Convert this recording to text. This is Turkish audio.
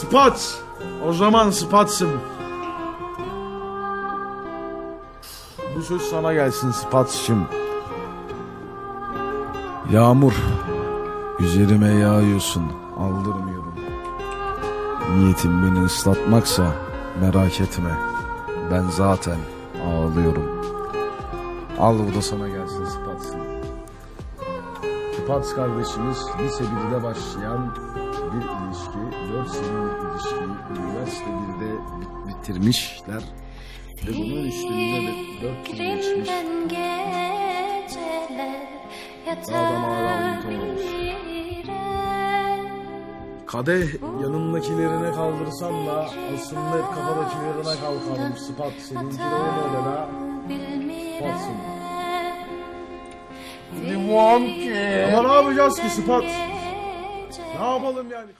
Spot. O zaman Spots'ım. Bu söz sana gelsin Spots'ım. Yağmur. Üzerime yağıyorsun. Aldırmıyorum. Niyetim beni ıslatmaksa merak etme. Ben zaten ağlıyorum. Al bu da sana gelsin Spats'ın. Spats kardeşimiz lise 1'de başlayan bir ilişki, 4 senelik ilişkiyi üniversite 1'de bitirmişler. Ve bunun üstünde de 4 yıl geçmiş. Adam hala unutamamış. Kadeh yanındakilerine kaldırsan da aslında hep kafadakilerine kalkalım. Spat seninki de o model ha. Spatsın. Ama ne yapacağız ki Spat? Ne yapalım yani?